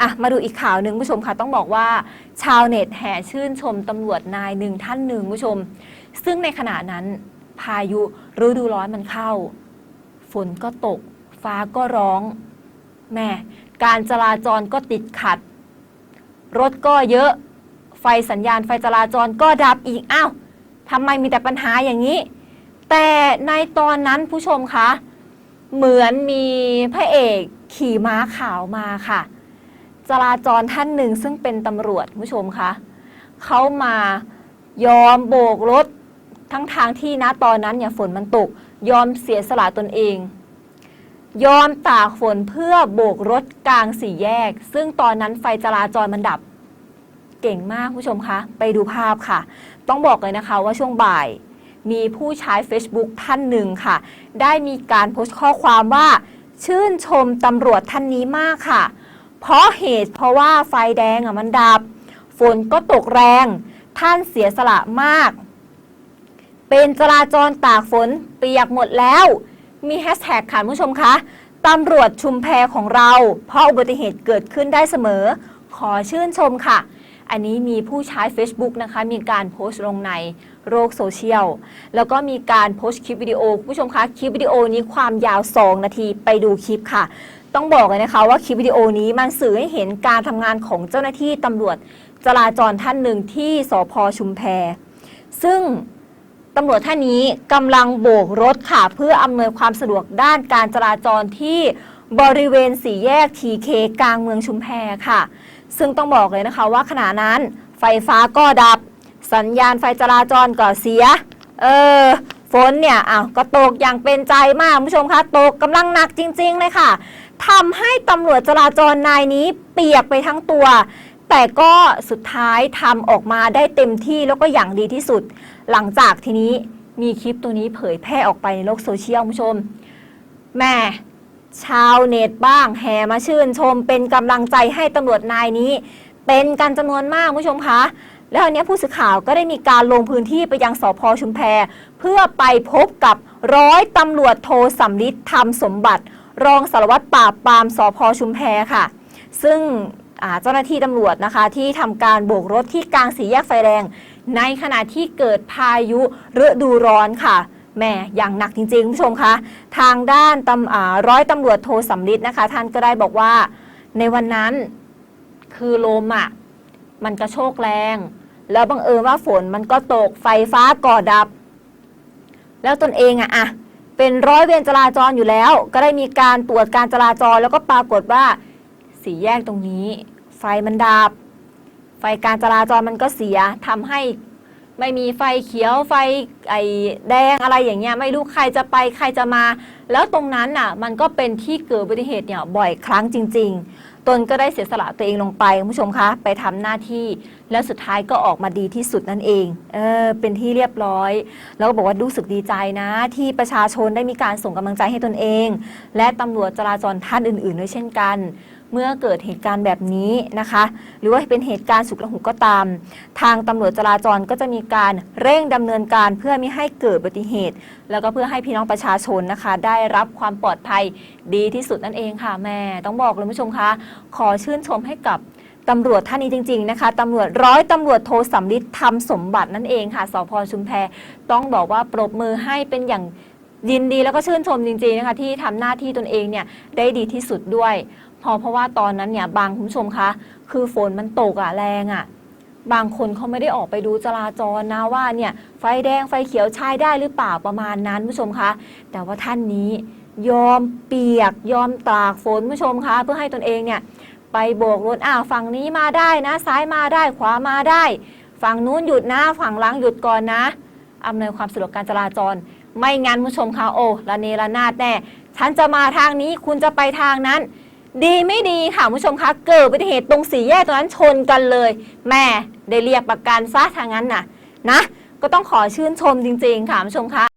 อะมาดูอีกข่าวหนึ่งผู้ชมค่ะต้องบอกว่า ชาวเน็ตแห่ชื่นชมตำรวจนายหนึ่งท่านหนึ่งผู้ชม ซึ่งในขณะนั้นพายุฤดูร้อนมันเข้า ฝนก็ตก ฟ้าก็ร้องแม่การจราจรก็ติดขัด รถก็เยอะ ไฟสัญญาณไฟจราจรก็ดับอีกอ้าวทำไมมีแต่ปัญหาอย่างนี้ แต่ในตอนนั้นผู้ชมคะเหมือนมีพระเอกขี่ม้าขาวมาค่ะ จราจรท่านหนึ่งซึ่งเป็นตำรวจผู้ชมคะเขามายอมโบกรถทั้งทางที่นะตอนนั้นเนี่ยฝนมันตก ยอมเสียสละตนเอง ยอมตากฝนเพื่อโบกรถกลางสี่แยก ซึ่งตอนนั้นไฟจราจรมันดับ เก่งมากผู้ชมคะ ไปดูภาพค่ะ ต้องบอกเลยนะคะว่าช่วงบ่าย มีผู้ใช้ Facebook ท่านหนึ่งค่ะ ได้มีการโพสต์ข้อความว่า ชื่นชมตำรวจท่านนี้มากค่ะเเพราะเหตุเพราะว่าไฟแดงอะมันดับ ฝนก็ตกแรง ท่านเสียสละมาก เป็นจราจรตากฝนเปียกหมดแล้ว มีแฮชแท็กค่ะผู้ชมคะตำรวจชุมแพของเรา เพราะอุบัติเหตุเกิดขึ้นได้เสมอ ขอชื่นชมค่ะ อันนี้มีผู้ใช้ Facebook นะคะมีการโพสต์ลงในโลกโซเชียล แล้วก็มีการโพสต์คลิปวิดีโอคุณผู้ชมคะคลิปวิดีโอนี้ความยาว 2 นาทีไปดูคลิปค่ะ ต้องบอกเลยนะคะว่าคลิปวิดีโอนี้มันสื่อให้เห็นการทำงานของเจ้าหน้าที่ตำรวจจราจรท่านหนึ่งที่สพชุมแพ ซึ่งตำรวจท่านนี้กำลังโบกรถค่ะ เพื่ออำนวยความสะดวกด้านการจราจรที่ บริเวณสี่แยกทีเคกลางเมืองชุมแพค่ะ ซึ่งต้องบอกเลยนะคะว่าขณะนั้นไฟฟ้าก็ดับ สัญญาณไฟจราจรก็เสีย เออฝนเนี่ยอ้าวก็ตกอย่างเป็นใจมากผู้ชมคะตกกำลังหนักจริง ๆ เลยค่ะทำให้ตำรวจจราจรนายนี้เปียกไปทั้งตัว แต่ก็สุดท้ายทำออกมาได้เต็มที่แล้วก็อย่างดีที่สุด หลังจากทีนี้มีคลิปตัวนี้เผยแพร่ออกไปในโลกโซเชียลผู้ชมแม่ ชาวเน็ตบ้างแห่มาชื่นชมเป็นกำลังใจให้ตำรวจนายนี้ เป็นกันจำนวนมากคุณผู้ชมคะแล้วอันนี้ผู้สื่อข่าวก็ได้มีการลงพื้นที่ไปยังสพชุมแพเพื่อไปพบกับร้อยตำรวจโทสำลิดธรรมสมบัติ รองสารวัตรปราบปรามสพชุมแพค่ะ ซึ่งเจ้าหน้าที่ตำรวจนะคะ ที่ทำการโบกรถที่กลางสีแยกไฟแดงในขณะที่เกิดพายุฤดูร้อนค่ะ แม่อย่างหนักจริงๆผู้ชมคะทางด้านตำร้อยตำรวจโทสำลิดนะคะ ท่านก็ได้บอกว่าในวันนั้นคือลมอะมันกระโชกแรง แล้วบังเอิญว่าฝนมันก็ตกไฟฟ้าก่อดับ แล้วตนเองอะอะเป็นร้อยเวรจราจรอยู่แล้ว ก็ได้มีการตรวจการจราจร แล้วก็ปรากฏว่าสี่แยกตรงนี้ ไฟมันดับ ไฟการจราจรมันก็เสียทำให้ ไม่มีไฟเขียวไฟไอแดงอะไรอย่างเงี้ยไม่รู้ใครจะไปใครจะมา แล้วตรงนั้นน่ะมันก็เป็นที่เกิดอุบัติเหตุเนี่ยบ่อยครั้งจริง ๆ ตนก็ได้เสียสละตัวเองลงไปคุณผู้ชมคะ ไปทำหน้าที่ แล้วสุดท้ายก็ออกมาดีที่สุดนั่นเองเออเป็นที่เรียบร้อย แล้วก็บอกว่ารู้สึกดีใจนะ ที่ประชาชนได้มีการส่งกำลังใจให้ตนเอง และตำรวจจราจรท่านอื่นๆด้วยเช่นกัน เมื่อเกิดเหตุการณ์แบบนี้นะคะ หรือว่าเป็นเหตุการณ์สุกระหุกก็ตาม ทางตำรวจจราจรก็จะมีการเร่งดำเนินการเพื่อไม่ให้เกิดอุบัติเหตุ แล้วก็เพื่อให้พี่น้องประชาชนนะคะ ได้รับความปลอดภัยดีที่สุดนั่นเองค่ะแม่ต้องบอกเลยคุณผู้ชมคะขอชื่นชมให้กับตำรวจท่านนี้จริง ๆ นะคะตำรวจร้อยตำรวจโทสำลิดทำสมบัตินั่นเองค่ะสพชุมแพต้องบอกว่าปรบมือให้เป็นอย่างยินดีแล้วก็ชื่นชมจริง ๆ นะคะที่ทำหน้าที่ตนเองเนี่ยได้ดีที่สุดด้วย อเพราะว่าตอนนั้นเนี่ยบางคุณผู้ชมคะ คือฝนมันตกอะแรงอะบางคนเขาไม่ได้ออกไปดูจราจรนะว่าเนี่ยไฟแดงไฟเขียวใช้ได้หรือเปล่าประมาณนั้นผู้ชมคะแต่ว่าท่านนี้ยอมเปียกยอมตากฝนผู้ชมคะเพื่อให้ตนเองเนี่ยไปโบกรถอ้าวฝั่งนี้มาได้นะ ซ้ายมาได้ขวามาได้ ฝั่งนู้นหยุดนะฝั่งหลังหยุดก่อนนะอำนวยความสะดวกการจราจร ไม่งั้นผู้ชมคะโอ้ละเนระนาดแน่ฉันจะมาทางนี้คุณจะไปทางนั้น ดีไม่ดีค่ะผู้ชมคะเกิดอุบัติเหตุตรงสี่แยกตรงนั้นชนกันเลยแม่ได้เรียกประกันซะทางนั้นน่ะนะ ก็ต้องขอชื่นชมจริง ๆ ค่ะผู้ชมคะ